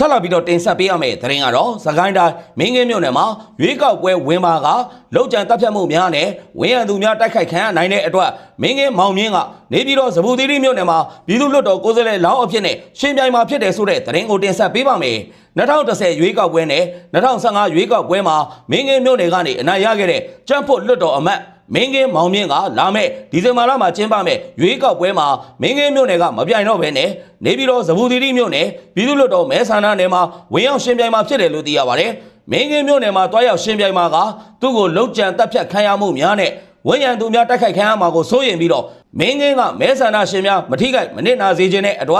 ဆက်လာပြီးတော့တင်ဆက်ပေးရမယ့်သတင်းကတော့သခိုင်းတိုင်းမင်းကင်းမြို့နယ်မှာရွေးကောက်ပွဲဝင်ပါကလောက်ကျန်တပ်ဖြတ်မှုများနဲ့ဝင်းရံသူများတိုက်ခိုက်ခံရနိုင်တဲ့အတွက်မင်းကင်းမောင်မြင့်ကနေပြီးတော့ဇပူသီရိမြို့နယ်မှာပြည်သူ့လွတ်တော်ကိုယ်စားလှယ်လောင်းအဖြစ်နဲ့ရှင်ပြိုင်မှာဖြစ်တယ်ဆိုတဲ့သတင်းကိုတင်ဆက်ပေးပါမယ်2010ရွေးကောက်ပွဲနဲ့2015ရွေးကောက်ပွဲမှာမင်းကင်းမြို့နယ်ကနေအနိုင်ရခဲ့တဲ့ကြံ့ဖို့လွတ်တော်အမတ် မင်းကင်းမောင်မြင့်ကလာမဲ့ဒီဇင်ဘာလမှာကျင်းပမဲ့ရွေးကောက်ပွဲမှာမင်းကင်းမြို့နယ်ကမပြိုင်တော့ဘဲနဲ့နေပြီးတော့ဇဘူသီရိမြို့နယ်ပြည်သူ့လွတ်တော်မဲဆန္ဒနယ်မှာဝင်ရောက်ရှင်ပြိုင်မှာဖြစ်တယ်လို့သိရပါတယ်။မင်းကင်းမြို့နယ်မှာတွားရောက်ရှင်ပြိုင်မှာကသူ့ကိုလုံခြံတပ်ဖြတ်ခံရမှုများနဲ့ ဝန်ရံသူများတိုက်ခိုက်ခံရမှာကိုစိုးရင်ပြီးတော့မင်းကင်းကမဲဆန္ဒရှင်များမထိခိုက်မနစ်နာစေခြင်းနဲ့အတူ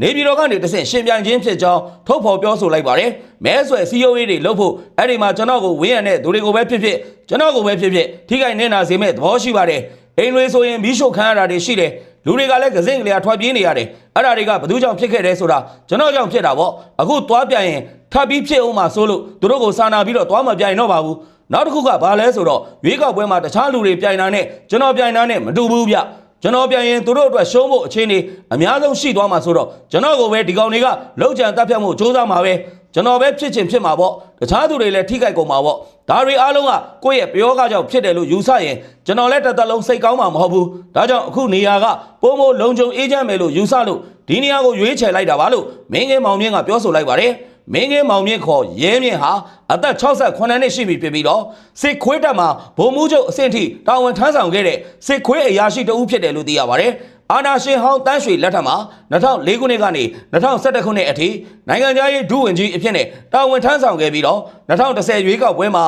နေပြည်တော်ကနေတဆင့်ရှင်ပြိုင်ခြင်းဖြစ်ကြောင်းထုတ်ဖော်ပြောဆိုလိုက်ပါတယ်။မဲဆွယ် COA တွေလုပ်ဖို့အဲ့ဒီမှာကျွန်တော်ကိုဝင်းရံတဲ့သူတွေကိုပဲဖြစ်ဖြစ်ကျွန်တော်ကိုပဲဖြစ်ဖြစ်ထိခိုက်နစ်နာစေမဲ့သဘောရှိပါတယ်။အိမ်တွေဆိုရင်မီးရှို့ခံရတာတွေရှိတယ်။လူတွေကလည်းကစင်းကလေးကထွက်ပြေးနေရတယ်။အဲ့ဒါတွေကဘယ်သူကြောင့်ဖြစ်ခဲ့တယ်ဆိုတာကျွန်တော်ကြောင့်ဖြစ်တာပေါ့။အခုသွားပြန်ရင်ထပ်ပြီးဖြစ်အောင်မှဆိုလို့သူတို့ကိုစာနာပြီးတော့သွားမပြိုင်တော့ပါဘူး။ နောက်တစ်ခုကဘာလဲဆိုတော့ရွေးကောက်ပွဲမှာတခြားလူတွေပြိုင်တာနဲ့ကျွန်တော်ပြိုင်တာနဲ့မတူဘူးဗျ။ကျွန်တော်ပြန်ရင်သူတို့အတွက်ရှုံးဖို့အခြေအနေအများဆုံးရှိသွားမှာဆိုတော့ကျွန်တော်ကိုပဲဒီကောင်တွေကလောက်ချန်တပ်ဖြတ်မှုစ조사မှာပဲကျွန်တော်ပဲဖြစ်ချင်ဖြစ်မှာပေါ့တခြားသူတွေလည်းထိခိုက်ကုန်မှာပေါ့ဒါတွေအားလုံးကကိုယ့်ရဲ့ပြောကကြောင့်ဖြစ်တယ်လို့ယူဆရင်ကျွန်တော်လည်းတစ်သက်လုံးစိတ်ကောင်းမှာမဟုတ်ဘူးဒါကြောင့်အခုနေရာကပုံမို့လုံခြုံအေးချမ်းမယ်လို့ယူဆလို့ဒီနေရာကိုရွေးချယ်လိုက်တာပါလို့မင်းငယ်မောင်မြင့်ကပြောဆိုလိုက်ပါတယ် မင်းငယ်မောင်မြင့်ခေါ်ရဲမြင့်ဟာအသက်68နှစ်ရှိပြီဖြစ်ပြီးတော့စစ်ခွေးတပ်မှာဗိုလ်မှူးချုပ်အဆင့်ထိတာဝန်ထမ်းဆောင်ခဲ့တဲ့စစ်ခွေးအရာရှိတဦးဖြစ်တယ်လို့သိရပါတယ်။အာနာရှင်ဟောင်းတန်းရွှေလက်ထက်မှာ2004ခုနှစ်ကနေ2011ခုနှစ်အထိနိုင်ငံသားရေးဒုဝန်ကြီးအဖြစ်နဲ့တာဝန်ထမ်းဆောင်ခဲ့ပြီးတော့2010ရွေးကောက်ပွဲမှာ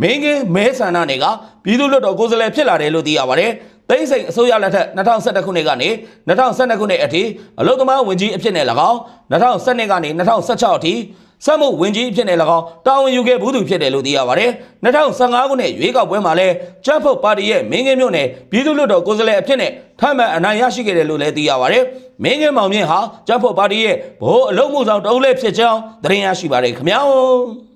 မင်းကင်းမဲဆန္ဒနယ်ကပြည်သူ့လွှတ်တော်ကိုယ်စားလှယ်ဖြစ်လာတယ်လို့သိရပါတယ်။သိန်းစိန်အစိုးရလက်ထက်2011ခုနှစ်ကနေ2012ခုနှစ်အထိအလုသမားဝန်ကြီးအဖြစ်နဲ့၎င်း2012ကနေ2016အထိစက်မှုဝင်ကြီးအဖြစ်နဲ့၎င်းတာဝန်ယူခဲ့ဘူးသူဖြစ်တယ်လို့သိရပါတယ်။2015ခုနှစ်ရွေးကောက်ပွဲမှာလည်းကျန်းဖုတ်ပါတီရဲ့မင်းကင်းမြို့နယ်ပြည်သူ့လွှတ်တော်ကိုယ်စားလှယ်အဖြစ်နဲ့ထမ်းမှန်အနိုင်ရရှိခဲ့တယ်လို့လည်းသိရပါတယ်။မင်းကင်းမောင်မြင့်ဟာကျန်းဖုတ်ပါတီရဲ့ဗဟိုအလုံးမှုဆောင်တအုပ်လည်းဖြစ်ကြောင်းသတင်းရရှိပါတယ်ခင်ဗျာ။